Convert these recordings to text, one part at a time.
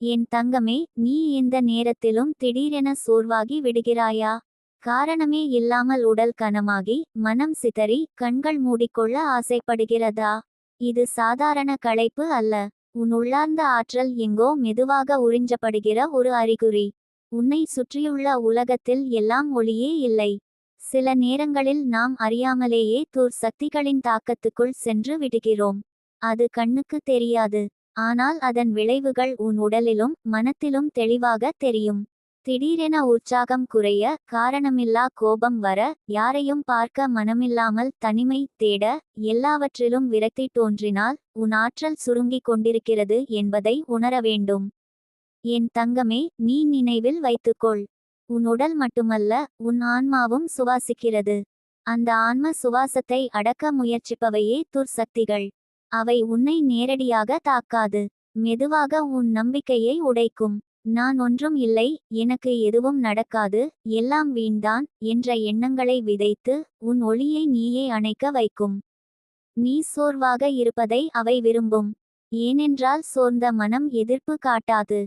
என் தங்கமே நீ இந்த நேரத்திலும் திடீரென சோர்வாகி விடுகிறாயா? காரணமே இல்லாமல் உடல் கனமாகி மனம் சிதறி கண்கள் மூடிக்கொள்ள ஆசைப்படுகிறதா? இது சாதாரண களைப்பு அல்ல. உன் உள்ளார்ந்த ஆற்றல் எங்கோ மெதுவாக உறிஞ்சப்படுகிற ஒரு அறிகுறி. உன்னை சுற்றியுள்ள உலகத்தில் எல்லாம் ஒளியே இல்லை. சில நேரங்களில் நாம் அறியாமலேயே தூர் சக்திகளின் தாக்கத்துக்குள் சென்று விடுகிறோம். அது கண்ணுக்கு தெரியாது. ஆனால் அதன் விளைவுகள் உன் உடலிலும் மனத்திலும் தெளிவாக தெரியும். திடீரென உற்சாகம் குறைய காரணமில்லா கோபம் வர யாரையும் பார்க்க மனமில்லாமல் தனிமை தேட எல்லாவற்றிலும் விரக்தி தோன்றினால் உன் ஆற்றல் சுருங்கிக் கொண்டிருக்கிறது என்பதை உணர வேண்டும். என் தங்கமே நீ நினைவில் வைத்துக்கொள். உன் உடல் மட்டுமல்ல உன் ஆன்மாவும் சுவாசிக்கிறது. அந்த ஆன்ம சுவாசத்தை அடக்க முயற்சிப்பவையே துர்சக்திகள். அவை உன்னை நேரடியாக தாக்காது. மெதுவாக உன் நம்பிக்கையை உடைக்கும். நான் ஒன்றும் இல்லை எனக்கு எதுவும் நடக்காது எல்லாம் வீண்தான் என்ற எண்ணங்களை விதைத்து உன் ஒளியை நீயே அணைக்க வைக்கும். நீ சோர்வாக இருப்பதை அவை விரும்பும். ஏனென்றால் சோர்ந்த மனம் எதிர்ப்பு காட்டாது.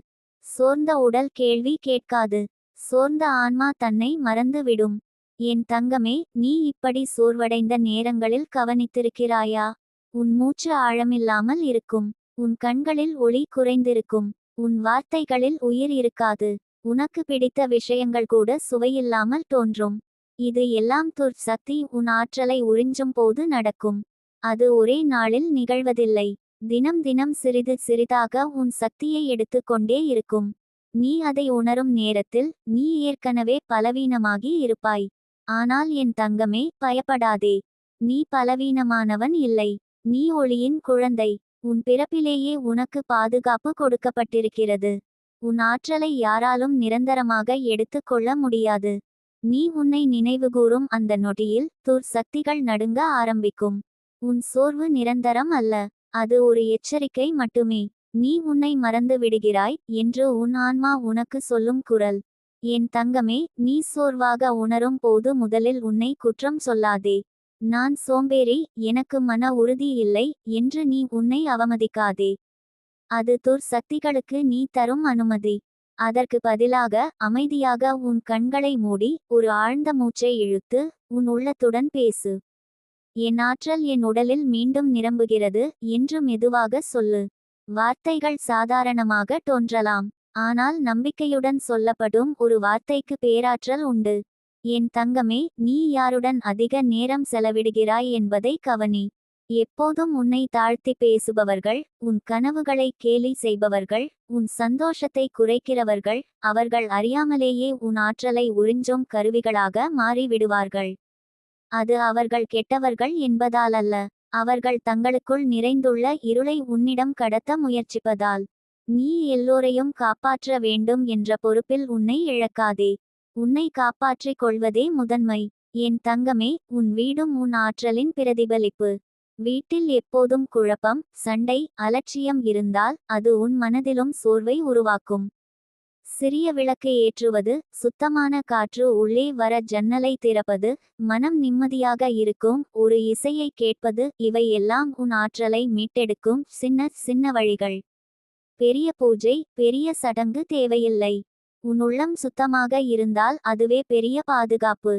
சோர்ந்த உடல் கேள்வி கேட்காது. சோர்ந்த ஆன்மா தன்னை மறந்துவிடும். என் தங்கமே நீ இப்படி சோர்வடைந்த நேரங்களில் கவனித்திருக்கிறாயா? உன் மூச்சு ஆழமில்லாமல் இருக்கும். உன் கண்களில் ஒளி குறைந்திருக்கும். உன் வார்த்தைகளில் உயிர் இருக்காது. உனக்கு பிடித்த விஷயங்கள் கூட சுவையில்லாமல் தோன்றும். இது எல்லாம் துர் சக்தி உன் ஆற்றலை உறிஞ்சும் போது நடக்கும். அது ஒரே நாளில் நிகழ்வதில்லை. தினம் தினம் சிறிது சிறிதாக உன் சக்தியை எடுத்துக்கொண்டே இருக்கும். நீ அதை உணரும் நேரத்தில் நீ ஏற்கனவே பலவீனமாகி இருப்பாய். ஆனால் என் தங்கமே பயப்படாதே. நீ பலவீனமானவன் இல்லை. நீ ஒளியின் குழந்தை உன் பிறப்பிலேயே உனக்கு பாதுகாப்பு கொடுக்கப்பட்டிருக்கிறது. உன் ஆற்றலை யாராலும் நிரந்தரமாக எடுத்துக் கொள்ள முடியாது. நீ உன்னை நினைவுகூறும் அந்த நொடியில் துர் சக்திகள் நடுங்க ஆரம்பிக்கும். உன் சோர்வு நிரந்தரம் அல்ல அது ஒரு எச்சரிக்கை மட்டுமே. நீ உன்னை மறந்து விடுகிறாய் என்று உன் ஆன்மா உனக்கு சொல்லும் குரல். என் தங்கமே நீ சோர்வாக உணரும் போது முதலில் உன்னை குற்றம் சொல்லாதே. நான் சோம்பேறி எனக்கு மன உறுதி இல்லை என்று நீ உன்னை அவமதிக்காதே. அது துர் சக்திகளுக்கு நீ தரும் அனுமதி. அதற்கு பதிலாக அமைதியாக உன் கண்களை மூடி ஒரு ஆழ்ந்த மூச்சை இழுத்து உன் உள்ளத்துடன் பேசு. என் ஆற்றல் என் உடலில் மீண்டும் நிரம்புகிறது என்று மெதுவாக சொல்லு. வார்த்தைகள் சாதாரணமாக தோன்றலாம் ஆனால் நம்பிக்கையுடன் சொல்லப்படும் ஒரு வார்த்தைக்கு பேராற்றல் உண்டு. என் தங்கமே நீ யாருடன் அதிக நேரம் செலவிடுகிறாய் என்பதை கவனி. எப்போதும் உன்னை தாழ்த்தி பேசுபவர்கள் உன் கனவுகளை கேலி செய்பவர்கள் உன் சந்தோஷத்தை குறைக்கிறவர்கள் அவர்கள் அறியாமலேயே உன் ஆற்றலை உறிஞ்சும் கருவிகளாக மாறிவிடுவார்கள். அது அவர்கள் கெட்டவர்கள் என்பதால் அல்ல அவர்கள் தங்களுக்குள் நிறைந்துள்ள இருளை உன்னிடம் கடத்த முயற்சிப்பதால். நீ எல்லோரையும் காப்பாற்ற வேண்டும் என்ற பொறுப்பில் உன்னை இழக்காதே. உன்னை காப்பாற்றிக் கொள்வதே முதன்மை. என் தங்கமே உன் வீடும் உன் ஆற்றலின் பிரதிபலிப்பு. வீட்டில் எப்போதும் குழப்பம் சண்டை அலட்சியம் இருந்தால் அது உன் மனதிலும் சோர்வை உருவாக்கும். சிறிய விளக்கு ஏற்றுவது சுத்தமான காற்று உள்ளே வர ஜன்னலை திறப்பது மனம் நிம்மதியாக இருக்கும் ஒரு இசையை கேட்பது இவை எல்லாம் உன் ஆற்றலை மீட்டெடுக்கும் சின்ன சின்ன வழிகள். பெரிய பூஜை பெரிய சடங்கு தேவையில்லை. உன் உள்ளம் சுத்தமாக இருந்தால் அதுவே பெரிய பாதுகாப்பு.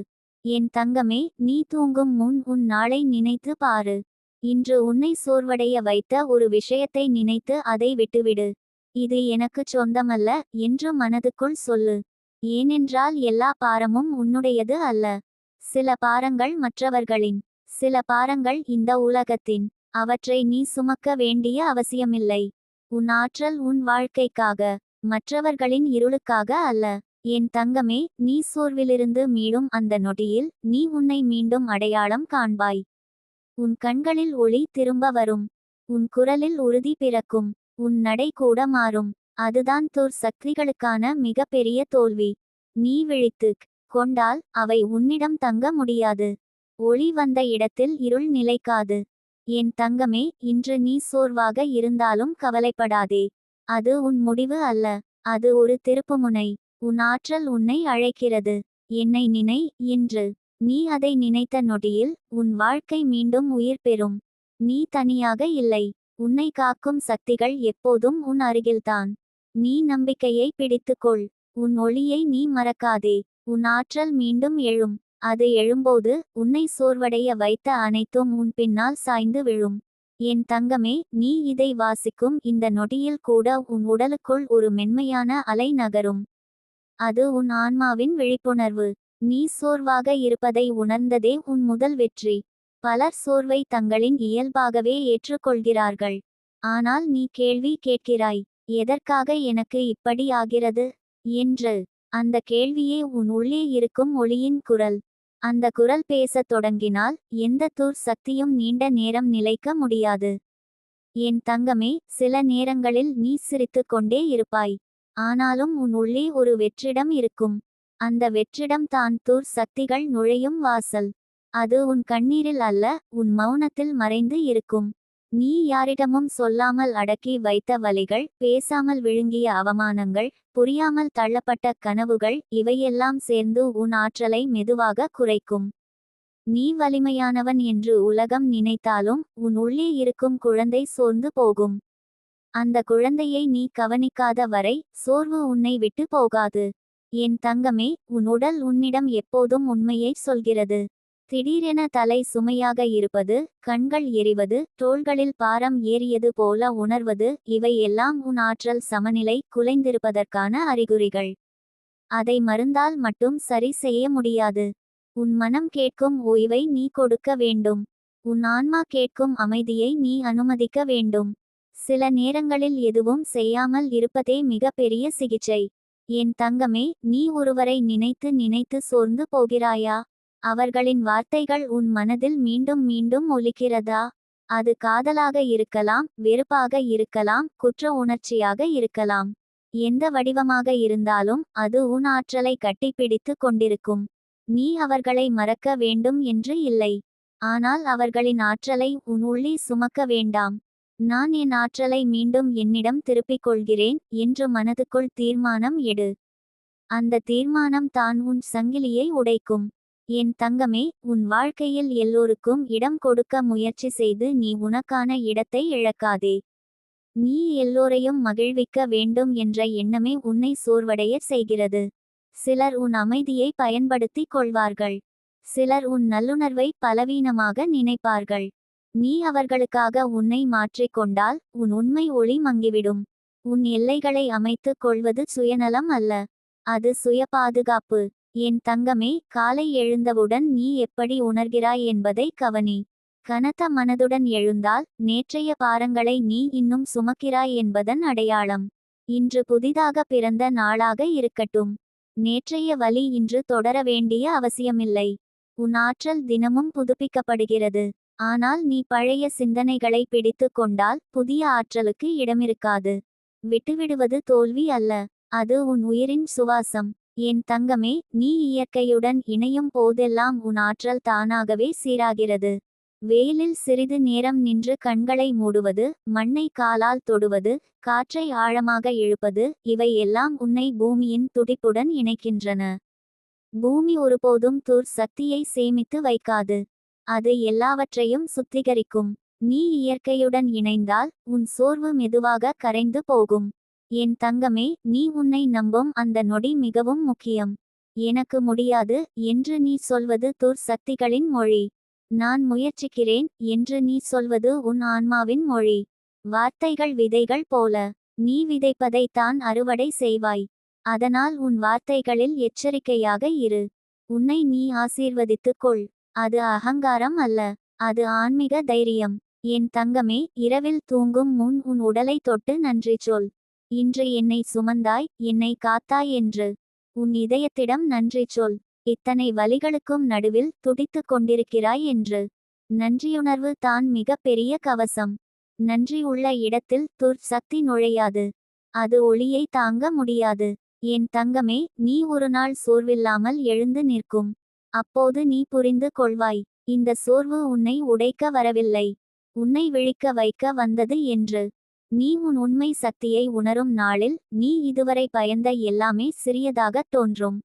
என் தங்கமே நீ தூங்கும் முன் உன் நாளை நினைத்து பாரு. இன்று உன்னை சோர்வடைய வைத்த ஒரு விஷயத்தை நினைத்து அதை விட்டுவிடு. இது எனக்கு சொந்தமல்ல என்று மனதுக்குள் சொல்லு. ஏனென்றால் எல்லா பாரமும் உன்னுடையது அல்ல. சில பாரங்கள் மற்றவர்களின் சில பாரங்கள் இந்த உலகத்தின். அவற்றை நீ சுமக்க வேண்டிய அவசியமில்லை. உன் ஆற்றல் உன் வாழ்க்கைக்காக. மற்றவர்களின் இருளுக்காக அல்ல. என் தங்கமே நீ சோர்விலிருந்து மீளும் அந்த நொடியில் நீ உன்னை மீண்டும் அடையாளம் காண்பாய். உன் கண்களில் ஒளி திரும்ப வரும். உன் குரலில் உறுதி பிறக்கும். உன் நடை கூட மாறும். அதுதான் தோர் சக்திகளுக்கான மிகப்பெரிய தோல்வி. நீ விழித்து கொண்டால் அவை உன்னிடம் தங்க முடியாது. ஒளி வந்த இடத்தில் இருள் நிலைக்காது. என் தங்கமே இன்று நீ சோர்வாக இருந்தாலும் கவலைப்படாதே. அது உன் முடிவு அல்ல. அது ஒரு திருப்புமுனை. உன் ஆற்றல் உன்னை அழைக்கிறது. என்னை நினை என்று நீ அதை நினைத்த நொடியில் உன் வாழ்க்கை மீண்டும் உயிர் பெறும். நீ தனியாக இல்லை. உன்னை காக்கும் சக்திகள் எப்போதும் உன் அருகில்தான். நீ நம்பிக்கையை பிடித்துக்கொள். உன் ஒளியை நீ மறக்காதே. உன் ஆற்றல் மீண்டும் எழும். அது எழும்போது உன்னை சோர்வடைய வைத்த அனைத்தும் உன் பின்னால் சாய்ந்து விழும். என் தங்கமே நீ இதை வாசிக்கும் இந்த நொடியில் கூட உன் உடலுக்குள் ஒரு மென்மையான அலை நகரும். அது உன் ஆன்மாவின் விழிப்புணர்வு. நீ சோர்வாக இருப்பதை உணர்ந்ததே உன் முதல் வெற்றி. பலர் சோர்வை தங்களின் இயல்பாகவே ஏற்றுக்கொள்கிறார்கள். ஆனால் நீ கேள்வி கேட்கிறாய் எதற்காக எனக்கு இப்படி ஆகிறது? என்று. அந்த கேள்வியே உன் உள்ளே இருக்கும் ஒளியின் குரல். அந்த குரல் பேசத் தொடங்கினால் எந்த தூர் சக்தியும் நீண்ட நேரம் நிலைக்க முடியாது. என் தங்கமே சில நேரங்களில் நீ சிரித்துக் கொண்டே இருப்பாய். ஆனாலும் உன் உள்ளே ஒரு வெற்றிடம் இருக்கும். அந்த வெற்றிடம் தான் தூர் சக்திகள் நுழையும் வாசல். அது உன் கண்ணீரில் அல்ல உன் மௌனத்தில் மறைந்து இருக்கும். நீ யாரிடமும் சொல்லாமல் அடக்கி வைத்த வலிகள் பேசாமல் விழுங்கிய அவமானங்கள் புரியாமல் தள்ளப்பட்ட கனவுகள் இவையெல்லாம் சேர்ந்து உன் ஆற்றலை மெதுவாக குறைக்கும். நீ வலிமையானவன் என்று உலகம் நினைத்தாலும் உன் உள்ளே இருக்கும் குழந்தை சோர்ந்து போகும். அந்த குழந்தையை நீ கவனிக்காத வரை சோர்வு உன்னை விட்டு போகாது. என் தங்கமே உன் உடல் உன்னிடம் எப்போதும் உண்மையை சொல்கிறது. திடீரென தலை சுமையாக இருப்பது கண்கள் எரிவது தோள்களில் பாரம் ஏறியது போல உணர்வது இவை எல்லாம் உன் ஆற்றல் சமநிலை குலைந்திருப்பதற்கான அறிகுறிகள். அதை மருந்தால் மட்டும் சரி செய்ய முடியாது. உன் மனம் கேட்கும் ஓய்வை நீ கொடுக்க வேண்டும். உன் ஆன்மா கேட்கும் அமைதியை நீ அனுமதிக்க வேண்டும். சில நேரங்களில் எதுவும் செய்யாமல் இருப்பதே மிகப்பெரிய சிகிச்சை. என் தங்கமே நீ ஒருவரை நினைத்து நினைத்து சோர்ந்து போகிறாயா? அவர்களின் வார்த்தைகள் உன் மனதில் மீண்டும் மீண்டும் ஒலிக்கிறதா? அது காதலாக இருக்கலாம் வெறுப்பாக இருக்கலாம் குற்ற உணர்ச்சியாக இருக்கலாம். எந்த வடிவமாக இருந்தாலும் அது உன் ஆற்றலை கட்டிப்பிடித்து கொண்டிருக்கும். நீ அவர்களை மறக்க வேண்டும் என்று இல்லை. ஆனால் அவர்களின் ஆற்றலை உன் உள்ளே சுமக்க வேண்டாம். நான் என் ஆற்றலை மீண்டும் என்னிடம் திருப்பிக் கொள்கிறேன் என்று மனதுக்குள் தீர்மானம் எடு. அந்த தீர்மானம் தான் உன் சங்கிலியை உடைக்கும். என் தங்கமே உன் வாழ்க்கையில் எல்லோருக்கும் இடம் கொடுக்க முயற்சி செய்து நீ உனக்கான இடத்தை இழக்காதே. நீ எல்லோரையும் மகிழ்விக்க வேண்டும் என்ற எண்ணமே உன்னை சோர்வடைய செய்கிறது. சிலர் உன் அமைதியை பயன்படுத்திக் கொள்வார்கள். சிலர் உன் நல்லுணர்வை பலவீனமாக நினைப்பார்கள். நீ அவர்களுக்காக உன்னை மாற்றிக்கொண்டால் உன் உண்மை ஒளி மங்கிவிடும். உன் எல்லைகளை அமைத்துக் கொள்வது சுயநலம் அல்ல. அது சுய பாதுகாப்பு என் தங்கமே காலை எழுந்தவுடன் நீ எப்படி உணர்கிறாய் என்பதை கவனி. கனத்த மனதுடன் எழுந்தால் நேற்றைய பாரங்களை நீ இன்னும் சுமக்கிறாய் என்பதன் அடையாளம். இன்று புதிதாக பிறந்த நாளாக இருக்கட்டும். நேற்றைய வலி இன்று தொடர வேண்டிய அவசியமில்லை. உன் ஆற்றல் தினமும் புதுப்பிக்கப்படுகிறது. ஆனால் நீ பழைய சிந்தனைகளை பிடித்து கொண்டால் புதிய ஆற்றலுக்கு இடமிருக்காது. விட்டுவிடுவது தோல்வி அல்ல. அது உன் உயிரின் சுவாசம். என் தங்கமே நீ இயற்கையுடன் இணையும் போதெல்லாம் உன் ஆற்றல் தானாகவே சீராகிறது. வெயிலில் சிறிது நேரம் நின்று கண்களை மூடுவது மண்ணை காலால் தொடுவது காற்றை ஆழமாக இழுப்பது இவை எல்லாம் உன்னை பூமியின் துடிப்புடன் இணைக்கின்றன. பூமி ஒருபோதும் தூர் சக்தியை சேமித்து வைக்காது. அது எல்லாவற்றையும் சுத்திகரிக்கும். நீ இயற்கையுடன் இணைந்தால் உன் சோர்வு மெதுவாக கரைந்து போகும். என் தங்கமே நீ உன்னை நம்பும் அந்த நொடி மிகவும் முக்கியம். எனக்கு முடியாது என்று நீ சொல்வது துர் சக்திகளின் மொழி. நான் முயற்சிக்கிறேன் என்று நீ சொல்வது உன் ஆன்மாவின் மொழி. வார்த்தைகள் விதைகள் போல. நீ விதைப்பதை தான் அறுவடை செய்வாய். அதனால் உன் வார்த்தைகளில் எச்சரிக்கையாக இரு. உன்னை நீ ஆசீர்வதித்துக் கொள். அது அகங்காரம் அல்ல. அது ஆன்மீக தைரியம். என் தங்கமே இரவில் தூங்கும் முன் உன் உடலை தொட்டு நன்றி சொல். இன்று என்னை சுமந்தாய் என்னை காத்தாய் என்று. உன் இதயத்திடம் நன்றி சொல். இத்தனை வலிகளுக்கும் நடுவில் துடித்து கொண்டிருக்கிறாய் என்று. நன்றியுணர்வு தான் மிக பெரிய கவசம். நன்றி உள்ள இடத்தில் துர்சக்தி நுழையாது. அது ஒளியை தாங்க முடியாது. என் தங்கமே நீ ஒரு நாள் சோர்வில்லாமல் எழுந்து நிற்கும். அப்போது நீ புரிந்து கொள்வாய். இந்த சோர்வு உன்னை உடைக்க வரவில்லை. உன்னை விழிக்க வைக்க வந்தது என்று. நீ உன் உண்மை சக்தியை உணரும் நாளில் நீ இதுவரை பயந்த எல்லாமே சிறியதாகத் தோன்றும்.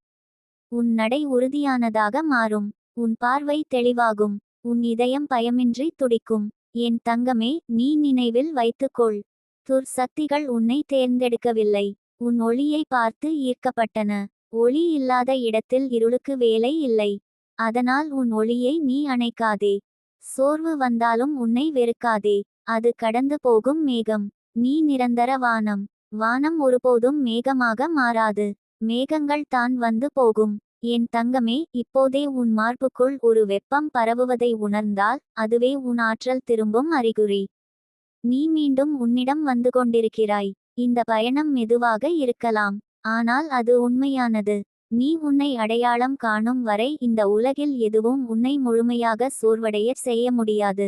உன் நடை உறுதியானதாக மாறும். உன் பார்வை தெளிவாகும். உன் இதயம் பயமின்றி துடிக்கும். என் தங்கமே நீ நினைவில் வைத்துக்கொள். துர் சக்திகள் உன்னை தேர்ந்தெடுக்கவில்லை. உன் ஒளியை பார்த்து ஈர்க்கப்பட்டன. ஒளி இல்லாத இடத்தில் இருளுக்கு வேலை இல்லை. அதனால் உன் ஒளியை நீ அணைக்காதே. சோர்வு வந்தாலும் உன்னை வெறுக்காதே. அது கடந்து போகும் மேகம். நீ நிரந்தர வானம். வானம் ஒருபோதும் மேகமாக மாறாது. மேகங்கள் தான் வந்து போகும். என் தங்கமே இப்போதே உன் மார்புக்குள் ஒரு வெப்பம் பரவுவதை உணர்ந்தால் அதுவே உன் ஆற்றல் திரும்பும் அறிகுறி. நீ மீண்டும் உன்னிடம் வந்து கொண்டிருக்கிறாய். இந்த பயணம் மெதுவாக இருக்கலாம். ஆனால் அது உண்மையானது. நீ உன்னை அடையாளம் காணும் வரை இந்த உலகில் எதுவும் உன்னை முழுமையாக சோர்வடைய செய்ய முடியாது.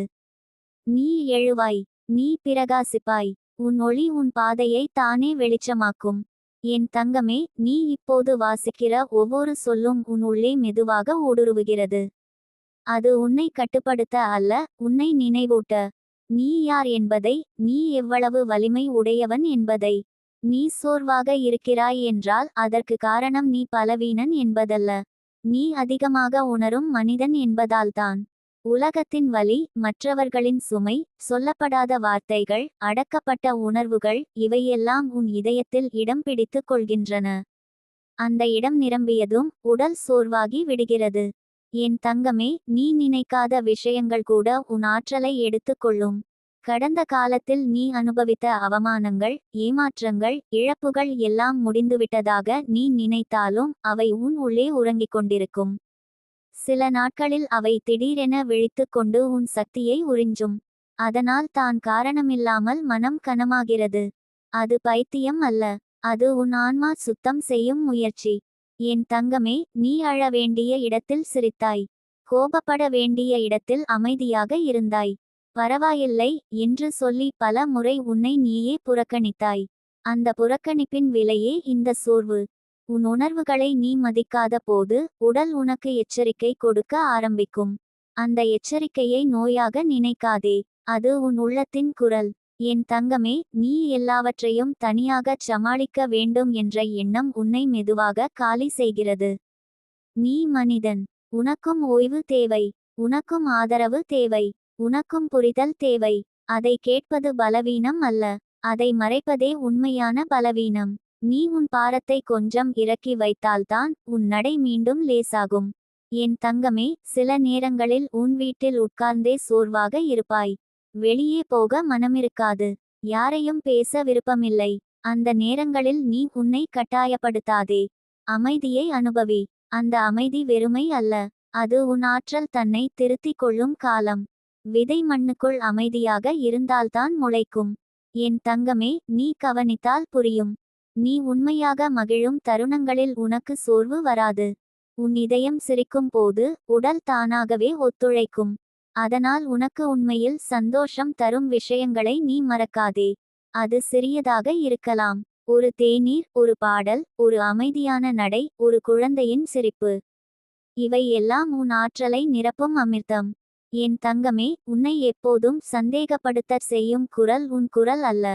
நீ எழுவாய் நீ பிரகாசிப்பாய் உன் ஒளி உன் பாதையை தானே வெளிச்சமாக்கும். என் தங்கமே நீ இப்போது வாசிக்கிற ஒவ்வொரு சொல்லும் உன் உள்ளே மெதுவாக ஊடுருவுகிறது. அது உன்னை கட்டுப்படுத்த அல்ல உன்னை நினைவூட்ட. நீ யார் என்பதை நீ எவ்வளவு வலிமை உடையவன் என்பதை. நீ சோர்வாக இருக்கிறாய் என்றால் அதற்கு காரணம் நீ பலவீனன் என்பதல்ல. நீ அதிகமாக உணரும் மனிதன் என்பதால்தான். உலகத்தின் வலி மற்றவர்களின் சுமை சொல்லப்படாத வார்த்தைகள் அடக்கப்பட்ட உணர்வுகள் இவையெல்லாம் உன் இதயத்தில் இடம் பிடித்துக் கொள்கின்றன. அந்த இடம் நிரம்பியதும் உடல் சோர்வாகி விடுகிறது. என் தங்கமே நீ நினைக்காத விஷயங்கள் கூட உன் ஆற்றலை எடுத்துக்கொள்ளும் கடந்த காலத்தில் நீ அனுபவித்த அவமானங்கள் ஏமாற்றங்கள் இழப்புகள் எல்லாம் முடிந்துவிட்டதாக நீ நினைத்தாலும் அவை உன் உள்ளே உறங்கிக் கொண்டிருக்கும். சில நாட்களில் அவை திடீரென விழித்துக் கொண்டு உன் சக்தியை உறிஞ்சும். அதனால் தான் காரணமில்லாமல் மனம் கனமாகிறது. அது பைத்தியம் அல்ல. அது உன் ஆன்மா சுத்தம் செய்யும் முயற்சி. என் தங்கமே நீ அழ வேண்டிய இடத்தில் சிரித்தாய். கோபப்பட வேண்டிய இடத்தில் அமைதியாக இருந்தாய். பரவாயில்லை என்று சொல்லி பல முறை உன்னை நீயே புறக்கணித்தாய். அந்த புறக்கணிப்பின் விலையே இந்த சோர்வு. உன் உணர்வுகளை நீ மதிக்காத போது உடல் உனக்கு எச்சரிக்கை கொடுக்க ஆரம்பிக்கும். அந்த எச்சரிக்கையை நோயாக நினைக்காதே. அது உன் உள்ளத்தின் குரல். என் தங்கமே நீ எல்லாவற்றையும் தனியாகச் சமாளிக்க வேண்டும் என்ற எண்ணம் உன்னை மெதுவாக காலி செய்கிறது. நீ மனிதன். உனக்கும் ஓய்வு தேவை. உனக்கும் ஆதரவு தேவை. உனக்கும் புரிதல் தேவை. அதை கேட்பது பலவீனம் அல்ல. அதை மறைப்பதே உண்மையான பலவீனம். நீ உன் பாரத்தை கொஞ்சம் இறக்கி வைத்தால்தான் உன் நடை மீண்டும் லேசாகும். என் தங்கமே சில நேரங்களில் உன் வீட்டில் உட்கார்ந்தே சோர்வாக இருப்பாய். வெளியே போக மனமிருக்காது. யாரையும் பேச விருப்பமில்லை. அந்த நேரங்களில் நீ உன்னை கட்டாயப்படுத்தாதே. அமைதியை அனுபவி. அந்த அமைதி வெறுமை அல்ல. அது உன் ஆற்றல் தன்னை திருத்திக் கொள்ளும் காலம். விதை மண்ணுக்குள் அமைதியாக இருந்தால்தான் முளைக்கும். என் தங்கமே நீ கவனித்தால் புரியும். நீ உண்மையாக மகிழும் தருணங்களில் உனக்கு சோர்வு வராது. உன் இதயம் சிரிக்கும் போது உடல் தானாகவே ஒத்துழைக்கும். அதனால் உனக்கு உண்மையில் சந்தோஷம் தரும் விஷயங்களை நீ மறக்காதே. அது சிறியதாக இருக்கலாம். ஒரு தேநீர் ஒரு பாடல் ஒரு அமைதியான நடை ஒரு குழந்தையின் சிரிப்பு. இவை எல்லாம் உன் ஆற்றலை நிரப்பும் அமிர்தம். என் தங்கமே உன்னை எப்போதும் சந்தேகப்படுத்த செய்யும் குரல் உன் குரல் அல்ல.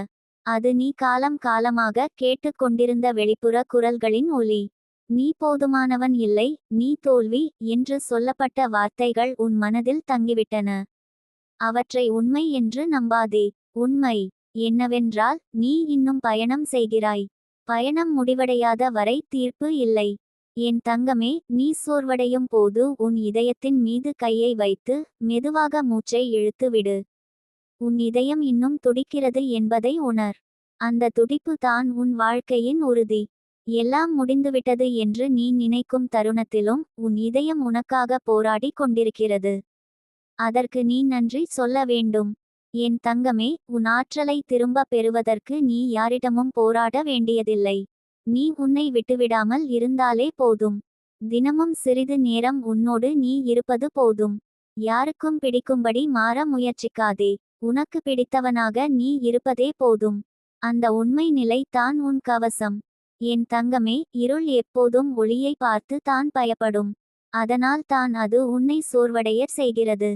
அது நீ காலம் காலமாக கேட்டுக்கொண்டிருந்த வெளிப்புற குரல்களின் ஒலி. நீ போதுமானவன் இல்லை நீ தோல்வி என்று சொல்லப்பட்ட வார்த்தைகள் உன் மனதில் தங்கிவிட்டன. அவற்றை உண்மை என்று நம்பாதே உண்மை என்னவென்றால் நீ இன்னும் பயணம் செய்கிறாய். பயணம் முடிவடையாத வரை தீர்ப்பு இல்லை. என் தங்கமே நீ சோர்வடையும் போது உன் இதயத்தின் மீது கையை வைத்து மெதுவாக மூச்சை இழுத்து விடு. உன் இதயம் இன்னும் துடிக்கிறது என்பதை உணர். அந்த துடிப்பு தான் உன் வாழ்க்கையின் உறுதி. எல்லாம் முடிந்துவிட்டது என்று நீ நினைக்கும் தருணத்திலும் உன் இதயம் உனக்காக போராடி கொண்டிருக்கிறது. அதற்கு நீ நன்றி சொல்ல வேண்டும். என் தங்கமே உன் ஆற்றலை திரும்ப பெறுவதற்கு நீ யாரிடமும் போராட வேண்டியதில்லை. நீ உன்னை விட்டுவிடாமல் இருந்தாலே போதும். தினமும் சிறிது நேரம் உன்னோடு நீ இருப்பது போதும். யாருக்கும் பிடிக்கும்படி மாற முயற்சிக்காதே. உனக்கு பிடித்தவனாக நீ இருப்பதே போதும். அந்த உண்மை நிலை தான் உன் கவசம். என் தங்கமே இருள் எப்போதும் ஒளியை பார்த்து தான் பயப்படும். அதனால் தான் அது உன்னை சோர்வடைய செய்கிறது.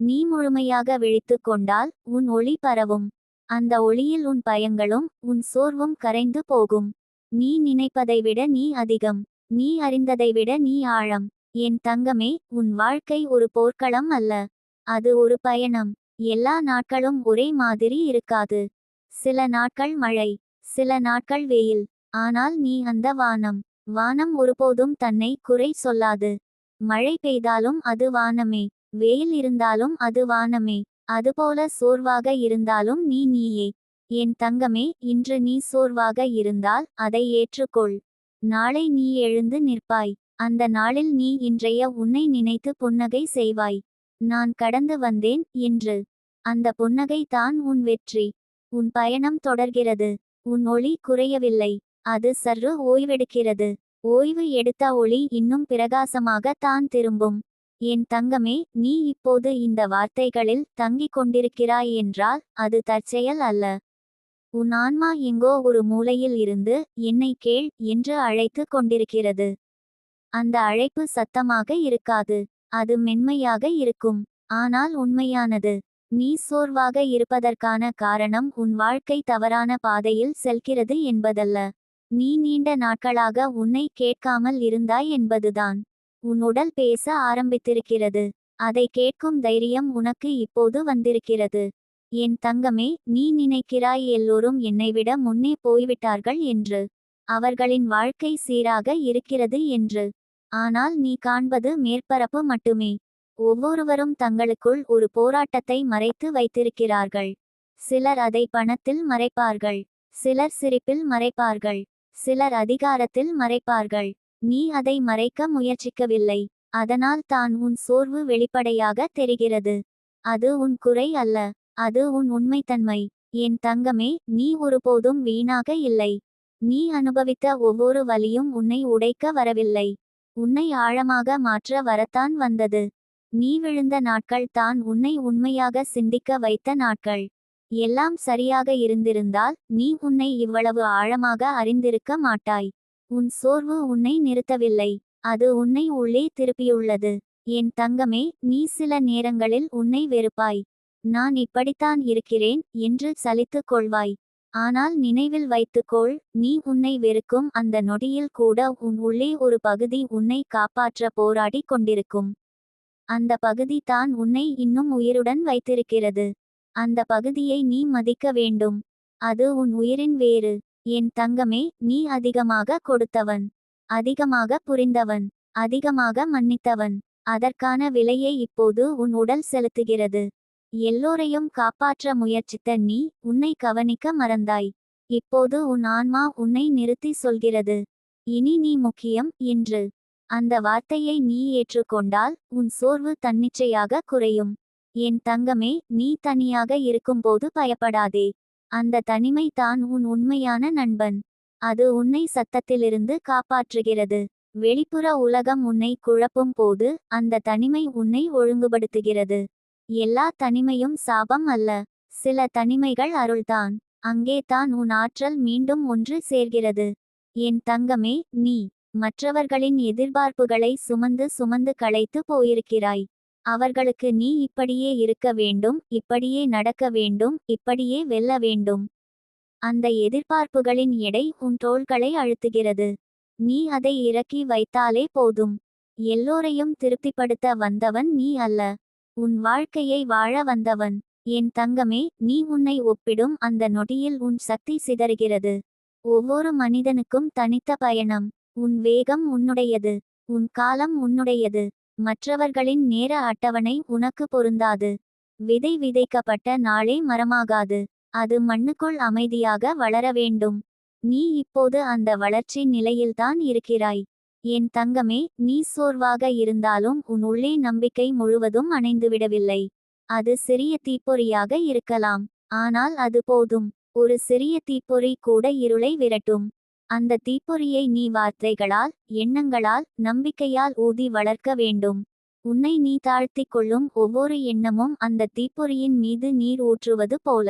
நீ முழுமையாக விழித்து கொண்டால் உன் ஒளி பரவும். அந்த ஒளியில் உன் பயங்களும் உன் சோர்வும் கரைந்து போகும். நீ நினைப்பதை விட நீ அதிகம். நீ அறிந்ததை விட நீ ஆழம். என் தங்கமே உன் வாழ்க்கை ஒரு போர்க்களம் அல்ல. அது ஒரு பயணம். எல்லா நாட்களும் ஒரே மாதிரி இருக்காது. சில நாட்கள் மழை சில நாட்கள் வெயில். ஆனால் நீ அந்த வானம் வானம் ஒருபோதும் தன்னை குறை சொல்லாது. மழை பெய்தாலும் அது வானமே வெயில் இருந்தாலும் அது வானமே. அதுபோல சோர்வாக இருந்தாலும் நீ நீயே. என் தங்கமே இன்று நீ சோர்வாக இருந்தால் அதை ஏற்றுக்கொள். நாளை நீ எழுந்து நிற்பாய். அந்த நாளில் நீ இன்றைய உன்னை நினைத்து புன்னகை செய்வாய். நான் கடந்து வந்தேன் என்று. அந்த புன்னகை தான் உன் வெற்றி. உன் பயணம் தொடர்கிறது. உன் ஒளி குறையவில்லை. அது சர்ரு ஓய்வெடுக்கிறது. ஓய்வு எடுத்த ஒளி இன்னும் பிரகாசமாக தான் திரும்பும். என் தங்கமே நீ இப்போது இந்த வார்த்தைகளில் தங்கிக் கொண்டிருக்கிறாய் என்றால் அது தற்செயல் அல்ல. உன் ஆன்மா எங்கோ ஒரு மூலையில் இருந்து என்னை கேள் என்று அழைத்து கொண்டிருக்கிறது. அந்த அழைப்பு சத்தமாக இருக்காது. அது மென்மையாக இருக்கும். ஆனால் உண்மையானது. நீ சோர்வாக இருப்பதற்கான காரணம் உன் வாழ்க்கை தவறான பாதையில் செல்கிறது என்பதல்ல. நீ நீண்ட நாட்களாக உன்னை கேட்காமல் இருந்தாய் என்பதுதான். உன் உடல் பேச ஆரம்பித்திருக்கிறது. அதை கேட்கும் தைரியம் உனக்கு இப்போது வந்திருக்கிறது. என் தங்கமே நீ நினைக்கிறாய் எல்லோரும் என்னைவிட முன்னே போய்விட்டார்கள் என்று. அவர்களின் வாழ்க்கை சீராக இருக்கிறது என்று. ஆனால் நீ காண்பது மேற்பரப்பு மட்டுமே. ஒவ்வொருவரும் தங்களுக்குள் ஒரு போராட்டத்தை மறைத்து வைத்திருக்கிறார்கள். சிலர் அதை பணத்தில் மறைப்பார்கள். சிலர் சிரிப்பில் மறைப்பார்கள். சிலர் அதிகாரத்தில் மறைப்பார்கள். நீ அதை மறைக்க முயற்சிக்கவில்லை. அதனால் தான் உன் சோர்வு வெளிப்படையாக தெரிகிறது. அது உன் குறை அல்ல. அது உன் உண்மைத்தன்மை. என் தங்கமே நீ ஒருபோதும் வீணாக இல்லை. நீ அனுபவித்த ஒவ்வொரு வலியும் உன்னை உடைக்க வரவில்லை. உன்னை ஆழமாக மாற்ற வரத்தான் வந்தது. நீ விழுந்த நாட்கள் தான் உன்னை உண்மையாக சிந்திக்க வைத்த நாட்கள். எல்லாம் சரியாக இருந்திருந்தால் நீ உன்னை இவ்வளவு ஆழமாக அறிந்திருக்க மாட்டாய். உன் சோர்வு உன்னை நிறுத்தவில்லை. அது உன்னை உள்ளே திருப்பியுள்ளது. என் தங்கமே நீ சில நேரங்களில் உன்னை வெறுப்பாய். நான் இப்படித்தான் இருக்கிறேன் என்று சலித்துக் கொள்வாய். ஆனால் நினைவில் வைத்துக்கொள் நீ உன்னை வெறுக்கும் அந்த நொடியில் கூட உன் உள்ளே ஒரு பகுதி உன்னை காப்பாற்ற போராடி கொண்டிருக்கும். அந்த பகுதி தான் உன்னை இன்னும் உயிருடன் வைத்திருக்கிறது. அந்த பகுதியை நீ மதிக்க வேண்டும். அது உன் உயிரின் வேறு. என் தங்கமே நீ அதிகமாக கொடுத்தவன். அதிகமாக புரிந்தவன். அதிகமாக மன்னித்தவன். அதற்கான விலையை இப்போது உன் உடல் செலுத்துகிறது. எல்லோரையும் காப்பாற்ற முயற்சித்த நீ உன்னை கவனிக்க மறந்தாய். இப்போது உன் ஆன்மா உன்னை நிறுத்தி சொல்கிறது. இனி நீ முக்கியம் என்று அந்த வார்த்தையை நீ ஏற்றுக்கொண்டால் உன் சோர்வு தன்னிச்சையாக குறையும். என் தங்கமே நீ தனியாக இருக்கும்போது பயப்படாதே. அந்த தனிமை தான் உன் உண்மையான நண்பன். அது உன்னை சத்தத்திலிருந்து காப்பாற்றுகிறது. வெளிப்புற உலகம் உன்னை குழப்பும் போது அந்த தனிமை உன்னை ஒழுங்குபடுத்துகிறது. எல்லா தனிமையும் சாபம் அல்ல. சில தனிமைகள் அருள்தான். அங்கே தான் உன் ஆற்றல் மீண்டும் ஒன்று சேர்கிறது. என் தங்கமே நீ மற்றவர்களின் எதிர்பார்ப்புகளை சுமந்து சுமந்து களைத்து போயிருக்கிறாய். அவர்களுக்கு நீ இப்படியே இருக்க வேண்டும் இப்படியே நடக்க வேண்டும் இப்படியே வெல்ல வேண்டும். அந்த எதிர்பார்ப்புகளின் எடை உன் தோள்களை அழுத்துகிறது. நீ அதை இறக்கி வைத்தாலே போதும். எல்லோரையும் திருப்திப்படுத்த வந்தவன் நீ அல்ல. உன் வாழ்க்கையை வாழ வந்தவன். என் தங்கமே நீ உன்னை ஒப்பிடும் அந்த நொடியில் உன் சக்தி சிதறுகிறது. ஒவ்வொரு மனிதனுக்கும் தனித்த பயணம். உன் வேகம் உன்னுடையது. உன் காலம் உன்னுடையது. மற்றவர்களின் நேர அட்டவணை உனக்கு பொருந்தாது. விதை விதைக்கப்பட்ட நாளே மரமாகாது. அது மண்ணுக்குள் அமைதியாக வளர வேண்டும். நீ இப்போது அந்த வளர்ச்சி நிலையில்தான் இருக்கிறாய். என் தங்கமே நீ சோர்வாக இருந்தாலும் உன் உள்ளே நம்பிக்கை முழுவதும் அணைந்துவிடவில்லை. அது சிறிய தீப்பொறியாக இருக்கலாம். ஆனால் அது போதும். ஒரு சிறிய தீப்பொறி கூட இருளை விரட்டும். அந்த தீப்பொறியை நீ வார்த்தைகளால் எண்ணங்களால் நம்பிக்கையால் ஊதி வளர்க்க வேண்டும். உன்னை நீ தாழ்த்திக் கொள்ளும் ஒவ்வொரு எண்ணமும் அந்த தீப்பொறியின் மீது நீர் ஊற்றுவது போல.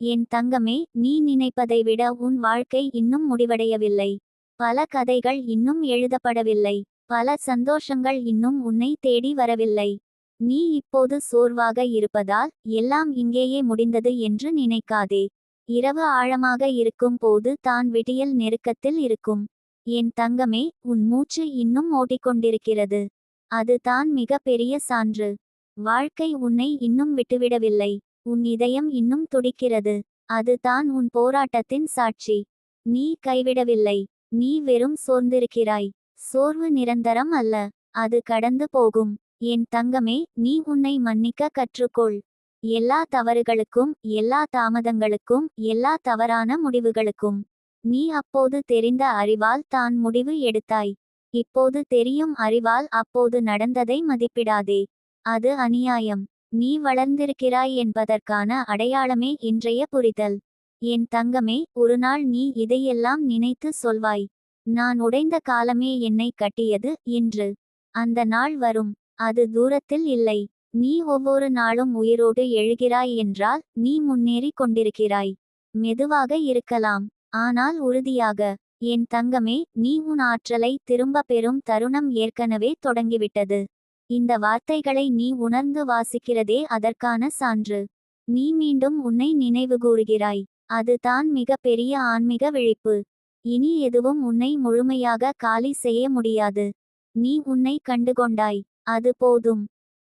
என் தங்கமே நீ நினைப்பதை விட உன் வாழ்க்கை இன்னும் முடிவடையவில்லை. பல கதைகள் இன்னும் எழுதப்படவில்லை. பல சந்தோஷங்கள் இன்னும் உன்னை தேடி வரவில்லை. நீ இப்போது சோர்வாக இருப்பதால் எல்லாம் இங்கேயே முடிந்தது என்று நினைக்காதே. இரவு ஆழமாக இருக்கும் போது தான் விடியல் நெருக்கத்தில் இருக்கும். என் தங்கமே உன் மூச்சு இன்னும் ஓட்டிக்கொண்டிருக்கிறது அது தான் மிக பெரிய சான்று. வாழ்க்கை உன்னை இன்னும் விட்டுவிடவில்லை. உன் இதயம் இன்னும் துடிக்கிறது. அது தான் உன் போராட்டத்தின் சாட்சி. நீ கைவிடவில்லை. நீ வெறும் சோர்ந்திருக்கிறாய். சோர்வு நிரந்தரம் அல்ல. அது கடந்து போகும். என் தங்கமே நீ உன்னை மன்னிக்க கற்றுக்கொள். எல்லா தவறுகளுக்கும் எல்லா தாமதங்களுக்கும் எல்லா தவறான முடிவுகளுக்கும். நீ அப்போது தெரிந்த அறிவால் தான் முடிவு எடுத்தாய். இப்போது தெரியும் அறிவால் அப்போது நடந்ததை மதிப்பிடாதே. அது அநியாயம். நீ வளர்ந்திருக்கிறாய் என்பதற்கான அடையாளமே இன்றைய புரிதல். என் தங்கமே ஒருநாள் நீ இதையெல்லாம் நினைத்து சொல்வாய். நான் உடைந்த காலமே என்னை கட்டியது என்று. அந்த நாள் வரும். அது தூரத்தில் இல்லை. நீ ஒவ்வொரு நாளும் உயிரோடு எழுகிறாய் என்றால் நீ முன்னேறி கொண்டிருக்கிறாய். மெதுவாக இருக்கலாம். ஆனால் உறுதியாக. என் தங்கமே நீ உன் ஆற்றலை திரும்ப பெறும் தருணம் ஏற்கனவே தொடங்கிவிட்டது. இந்த வார்த்தைகளை நீ உணர்ந்து வாசிக்கிறதே அதற்கான சான்று. நீ மீண்டும் உன்னை நினைவுகூறுகிறாய் அதுதான் மிக பெரிய ஆன்மீக விழிப்பு. இனி எதுவும் உன்னை முழுமையாக காலி செய்ய முடியாது. நீ உன்னை கண்டுகொண்டாய். அது போதும்.